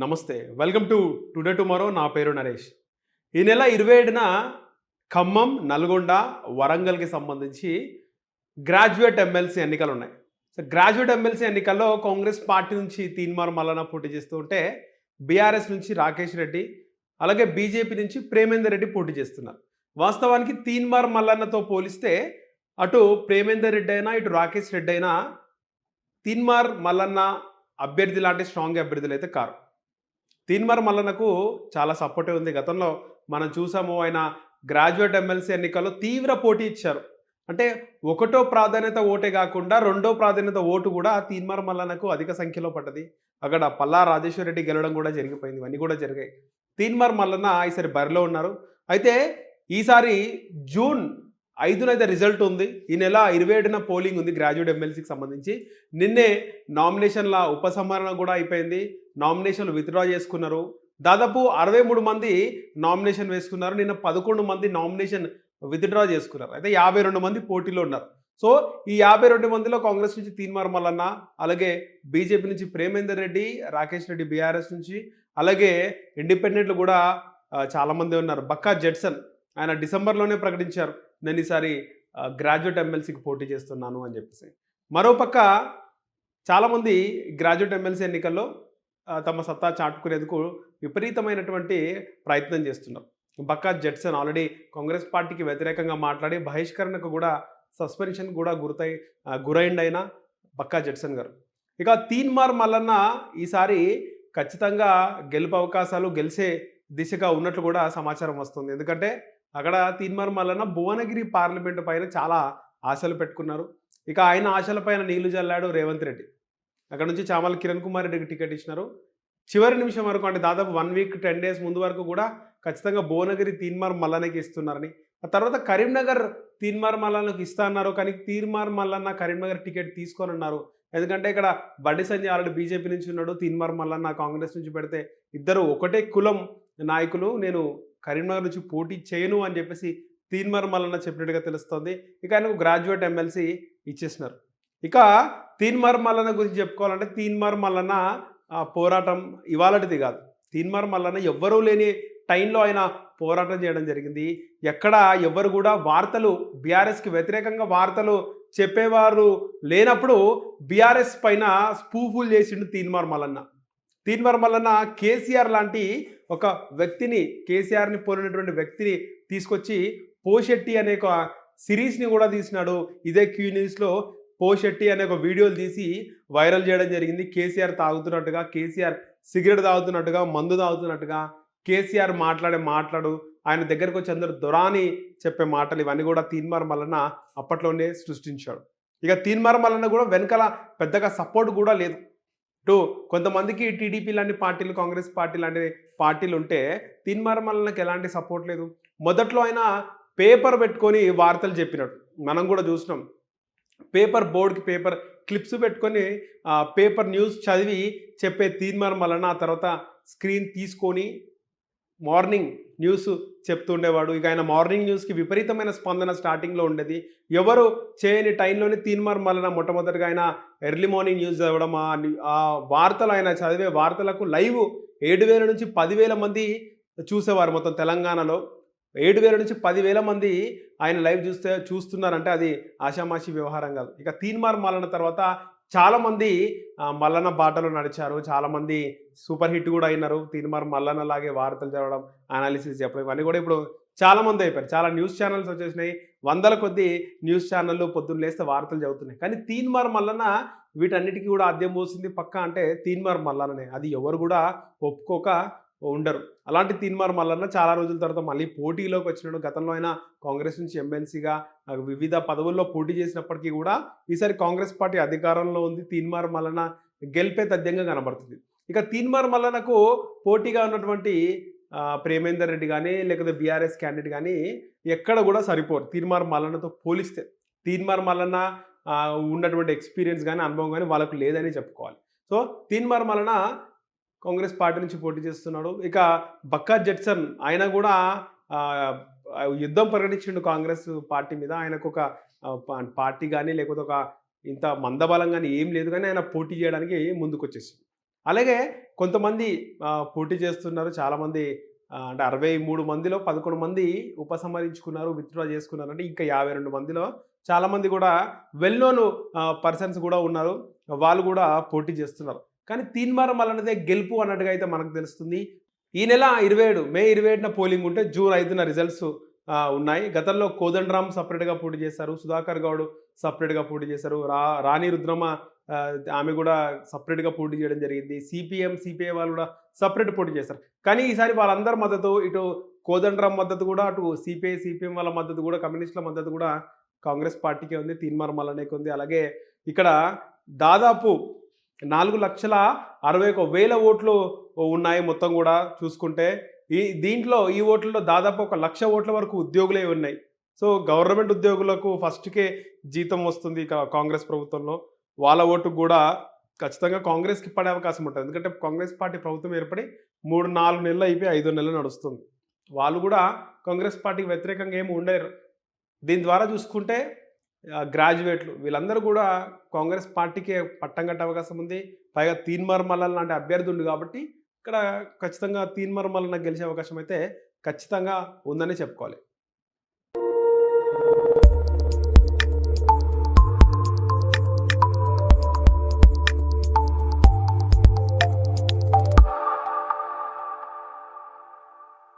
నమస్తే. Welcome to today tomorrow. నా పేరు నరేష్. ఈ నెల ఇరవై ఏడున ఖమ్మం నల్గొండ వరంగల్కి సంబంధించి గ్రాడ్యుయేట్ ఎమ్మెల్సీ ఎన్నికలు ఉన్నాయి సో గ్రాడ్యుయేట్ ఎమ్మెల్సీ ఎన్నికల్లో కాంగ్రెస్ పార్టీ నుంచి తీన్మార్ మల్లన పోటీ చేస్తూ ఉంటే బీఆర్ఎస్ నుంచి రాకేష్ రెడ్డి అలాగే బీజేపీ నుంచి ప్రేమేందర్ రెడ్డి పోటీ చేస్తున్నారు. వాస్తవానికి తీన్మార్ మల్లన్నతో పోలిస్తే అటు ప్రేమేందర్ రెడ్డి అయినా ఇటు రాకేష్ రెడ్డి అయినా తీన్మార్ మల్లన్న అభ్యర్థి లాంటి స్ట్రాంగ్ అభ్యర్థులు అయితే కారు. తీన్మార్ మల్లన్నకు చాలా సపోర్టే ఉంది. గతంలో మనం చూసాము ఆయన గ్రాడ్యుయేట్ ఎమ్మెల్సీ ఎన్నికల్లో తీవ్ర పోటీ ఇచ్చారు. అంటే ఒకటో ప్రాధాన్యత ఓటే కాకుండా రెండో ప్రాధాన్యత ఓటు కూడా తీన్మార్ మల్లన్నకు అధిక సంఖ్యలో పడ్డది. అక్కడ పల్లా రాజేశ్వర రెడ్డి గెలవడం కూడా జరిగిపోయింది. ఇవన్నీ కూడా జరిగాయి. తీన్మార్ మల్లన్న ఈసారి బరిలో ఉన్నారు. అయితే ఈసారి జూన్ ఐదునైతే రిజల్ట్ ఉంది. ఈ నెల ఇరవై ఏడున పోలింగ్ ఉంది గ్రాడ్యుయేట్ ఎమ్మెల్సీకి సంబంధించి. నిన్నే నామినేషన్ల ఉపసంహరణ కూడా అయిపోయింది. నామినేషన్లు విత్డ్రా చేసుకున్నారు. దాదాపు అరవై మూడు మంది నామినేషన్ వేసుకున్నారు. నిన్న పదకొండు మంది నామినేషన్ విత్డ్రా చేసుకున్నారు. అయితే యాభై రెండు మంది పోటీలో ఉన్నారు. సో ఈ యాభై రెండు మందిలో కాంగ్రెస్ నుంచి తీన్మార్ మల్లన్న అలాగే బీజేపీ నుంచి ప్రేమేందర్ రెడ్డి రాకేష్ రెడ్డి బీఆర్ఎస్ నుంచి అలాగే ఇండిపెండెంట్లు కూడా చాలామంది ఉన్నారు. బక్కా జెడ్సన్ ఆయన డిసెంబర్లోనే ప్రకటించారు. నేను ఈసారి గ్రాడ్యుయేట్ ఎమ్మెల్సీకి పోటీ చేస్తున్నాను అని చెప్పేసి. మరోపక్క చాలామంది గ్రాడ్యుయేట్ ఎమ్మెల్సీ ఎన్నికల్లో తమ సత్తా చాటుకునేందుకు విపరీతమైనటువంటి ప్రయత్నం చేస్తున్నారు. బక్కా జెడ్సన్ ఆల్రెడీ కాంగ్రెస్ పార్టీకి వ్యతిరేకంగా మాట్లాడి బహిష్కరణకు కూడా సస్పెన్షన్ కూడా గురతై గురైండైన బక్కా జెడ్సన్ గారు. ఇక తీన్మార్ మల్లన్న ఈసారి ఖచ్చితంగా గెలుపు అవకాశాలు గెలిచే దిశగా ఉన్నట్లు కూడా సమాచారం వస్తుంది. ఎందుకంటే అక్కడ తీన్మార్ మల్లన్న భువనగిరి పార్లమెంటు పైన చాలా ఆశలు పెట్టుకున్నారు. ఇక ఆయన ఆశల పైన నీళ్ళు జల్లాడు రేవంత్ రెడ్డి. అక్కడ నుంచి చామల కిరణ్ కుమార్ రెడ్డికి టికెట్ ఇచ్చినారు. చివరి నిమిషం వరకు అంటే దాదాపు వన్ వీక్ టెన్ డేస్ ముందు వరకు కూడా ఖచ్చితంగా భువనగిరి తీన్మార్ మల్లన్నకి ఇస్తున్నారని. ఆ తర్వాత కరీంనగర్ తీన్మార్ మల్లన్నకు ఇస్తా అన్నారు కానీ తీన్మార్ మల్లన్న కరీంనగర్ టికెట్ తీసుకొని అన్నారు. ఎందుకంటే ఇక్కడ బండి సంజయ్ ఆల్రెడీ బీజేపీ నుంచి ఉన్నాడు తీన్మార్ మల్లన్న కాంగ్రెస్ నుంచి పెడితే ఇద్దరు ఒకటే కులం నాయకులు నేను కరీంనగర్ నుంచి పోటీ చేయను అని చెప్పేసి తీన్మార్ మల్లన్న చెప్పినట్టుగా తెలుస్తోంది. ఇక ఆయనకు గ్రాడ్యుయేట్ ఎమ్మెల్సీ ఇచ్చేసినారు. ఇక తీన్మార్ మల్లన్న గురించి చెప్పుకోవాలంటే తీన్మార్ మల్లన్న ఆ, పోరాటం ఇవాళటిది కాదు. తీన్మార్ మల్లన్న ఎవ్వరూ లేని టైంలో ఆయన పోరాటం చేయడం జరిగింది. ఎక్కడ ఎవ్వరు కూడా వార్తలు బీఆర్ఎస్కి వ్యతిరేకంగా వార్తలు చెప్పేవారు లేనప్పుడు బీఆర్ఎస్ పైన స్పూఫుల్ చేసిండు తీన్మార్ మల్లన్న. తీన్మార్ మల్లన్న కేసీఆర్ లాంటి ఒక వ్యక్తిని కేసీఆర్ని పోలినటువంటి వ్యక్తిని తీసుకొచ్చి పోషెట్టి అనే ఒక సిరీస్ని కూడా తీసినాడు. ఇదే క్యూ న్యూస్లో పోషెట్టి అనే ఒక వీడియోలు తీసి వైరల్ చేయడం జరిగింది. కేసీఆర్ తాగుతున్నట్టుగా కేసీఆర్ సిగరెట్ తాగుతున్నట్టుగా మందు తాగుతున్నట్టుగా కేసీఆర్ మాట్లాడే మాట్లాడు ఆయన దగ్గరకు వచ్చి అందరూ దొరాని చెప్పే మాటలు ఇవన్నీ కూడా తీన్మార్ మల్లన్న అప్పట్లోనే సృష్టించాడు. ఇక తీన్మార్ మల్లన్న కూడా వెనకాల పెద్దగా సపోర్ట్ కూడా లేదు. ఇటు కొంతమందికి టీడీపీ లాంటి పార్టీలు కాంగ్రెస్ పార్టీ లాంటి పార్టీలు ఉంటే తీన్మార్ మల్లన్నకి ఎలాంటి సపోర్ట్ లేదు. మొదట్లో ఆయన పేపర్ పెట్టుకొని వార్తలు చెప్పినట్టు మనం కూడా చూసినాం. పేపర్ బోర్డ్కి పేపర్ క్లిప్స్ పెట్టుకొని పేపర్ న్యూస్ చదివి చెప్పే తీర్మానం వలన ఆ తర్వాత స్క్రీన్ తీసుకొని మార్నింగ్ న్యూస్ చెప్తుండేవాడు. ఇక ఆయన మార్నింగ్ న్యూస్కి విపరీతమైన స్పందన స్టార్టింగ్లో ఉండేది. ఎవరు చేయని టైంలోనే తీన్మార్ మలన మొట్టమొదటిగా ఆయన ఎర్లీ మార్నింగ్ న్యూస్ చదవడం ఆ ఆ వార్తలు ఆయన చదివే వార్తలకు లైవ్ ఏడు వేల నుంచి పదివేల మంది చూసేవారు మొత్తం తెలంగాణలో. ఏడు వేల నుంచి పదివేల మంది ఆయన లైవ్ చూస్తే చూస్తున్నారంటే అది ఆషామాషి వ్యవహారం కాదు. ఇక తీన్మార్ మల్లన తర్వాత చాలామంది మల్లన మల్లన్న నడిచారు. చాలామంది సూపర్ హిట్ కూడా అయినారు. తీన్మార్ మల్లన్న లాగే వార్తలు చదవడం అనాలిసిస్ చెప్పడం ఇవన్నీ కూడా ఇప్పుడు చాలా మంది అయిపోయారు. చాలా న్యూస్ ఛానల్స్ వచ్చేసినాయి. వందల కొద్ది న్యూస్ ఛానళ్ళు పొద్దున్న లేస్తే వార్తలు చదువుతున్నాయి. కానీ తీన్మార్ మల్లన వీటన్నిటికీ కూడా అద్దెం పోసింది పక్క అంటే తీన్మార్ మల్లననే అది ఎవరు కూడా ఒప్పుకోక ఉండరు. అలాంటి తీన్మార్ మల్లన్న చాలా రోజుల తర్వాత మళ్ళీ పోటీలోకి వచ్చినాడు గతంలో అయినా కాంగ్రెస్ నుంచి ఎమ్మెల్సీగా వివిధ పదవుల్లో పోటీ చేసినప్పటికీ కూడా ఈసారి కాంగ్రెస్ పార్టీ అధికారంలో ఉంది. తీన్మార్ మల్లన్న గెలిపే తథ్యంగా కనబడుతుంది. ఇక తీన్మార్ మల్లన్నకు పోటీగా ఉన్నటువంటి ప్రేమేందర్ రెడ్డి కానీ లేకపోతే బీఆర్ఎస్ క్యాండిడేట్ కానీ ఎక్కడ కూడా సరిపోరు. తీన్మార్ మల్లన్నతో పోలిస్తే తీన్మార్ మల్లన్న ఉన్నటువంటి ఎక్స్పీరియన్స్ కానీ అనుభవం కానీ వాళ్ళకు లేదని చెప్పుకోవాలి. సో తీన్మార్ మల్లన్న కాంగ్రెస్ పార్టీ నుంచి పోటీ చేస్తున్నాడు. ఇక బక్కా జట్సన్ ఆయన కూడా యుద్ధం ప్రకటించిండు కాంగ్రెస్ పార్టీ మీద. ఆయనకు ఒక పార్టీ కానీ లేకపోతే ఒక ఇంత మందబలం కానీ ఏం లేదు కానీ ఆయన పోటీ చేయడానికి ముందుకు వచ్చేసింది అలాగే కొంతమంది పోటీ చేస్తున్నారు. చాలామంది అంటే అరవై మూడు మందిలో పదకొండు మంది ఉపసంహరించుకున్నారు విత్డ్రా చేసుకున్నారు అంటే ఇంకా యాభై రెండు మందిలో చాలామంది కూడా వెల్ నోన్ పర్సన్స్ కూడా ఉన్నారు. వాళ్ళు కూడా పోటీ చేస్తున్నారు. కానీ తీన్మారం అన్నదే గెలుపు అన్నట్టుగా అయితే మనకు తెలుస్తుంది. ఈ నెల ఇరవై ఏడు మే ఇరవై ఏడున పోలింగ్ ఉంటే జూన్ ఐదున రిజల్ట్స్ ఉన్నాయి. గతంలో కోదండరామ్ సపరేట్గా పోటీ చేశారు. సుధాకర్ గౌడ్ సపరేట్గా పోటీ చేశారు. రా రాణి రుద్రమ ఆమె కూడా సపరేట్గా పోటీ చేయడం జరిగింది. సిపిఎం సిపిఐ వాళ్ళు కూడా సపరేట్ పోటీ చేశారు. కానీ ఈసారి వాళ్ళందరి మద్దతు ఇటు కోదండరామ్ మద్దతు కూడా అటు సిపిఐ సిపిఎం వాళ్ళ మద్దతు కూడా కమ్యూనిస్టుల మద్దతు కూడా కాంగ్రెస్ పార్టీకే ఉంది. తీన్మార్ మల్లనేకి ఉంది. అలాగే ఇక్కడ దాదాపు నాలుగు లక్షల అరవై ఒక వేల ఓట్లు ఉన్నాయి మొత్తం కూడా చూసుకుంటే. ఈ దీంట్లో ఈ ఓట్లలో దాదాపు ఒక లక్ష ఓట్ల వరకు ఉద్యోగులే ఉన్నాయి. సో గవర్నమెంట్ ఉద్యోగులకు ఫస్ట్కే జీతం వస్తుంది కా- కాంగ్రెస్ ప్రభుత్వంలో. వాళ్ళ ఓటు కూడా ఖచ్చితంగా కాంగ్రెస్కి పడే అవకాశం ఉంటుంది. ఎందుకంటే కాంగ్రెస్ పార్టీ ప్రభుత్వం ఏర్పడి మూడు నాలుగు నెలలు అయిపోయి ఐదు నెలలు నడుస్తుంది. వాళ్ళు కూడా కాంగ్రెస్ పార్టీకి వ్యతిరేకంగా ఏమి ఉండరు దీని ద్వారా చూసుకుంటే గ్రాడ్యుయేట్లు వీళ్ళందరూ కూడా కాంగ్రెస్ పార్టీకి పట్టం కట్టే అవకాశం ఉంది. పైగా తీన్మార్ మల్లల్ లాంటి అభ్యర్థి కాబట్టి ఇక్కడ ఖచ్చితంగా తీన్మార్ మల్లన్న గెలిచే అవకాశం అయితే ఖచ్చితంగా ఉందనే చెప్పుకోవాలి.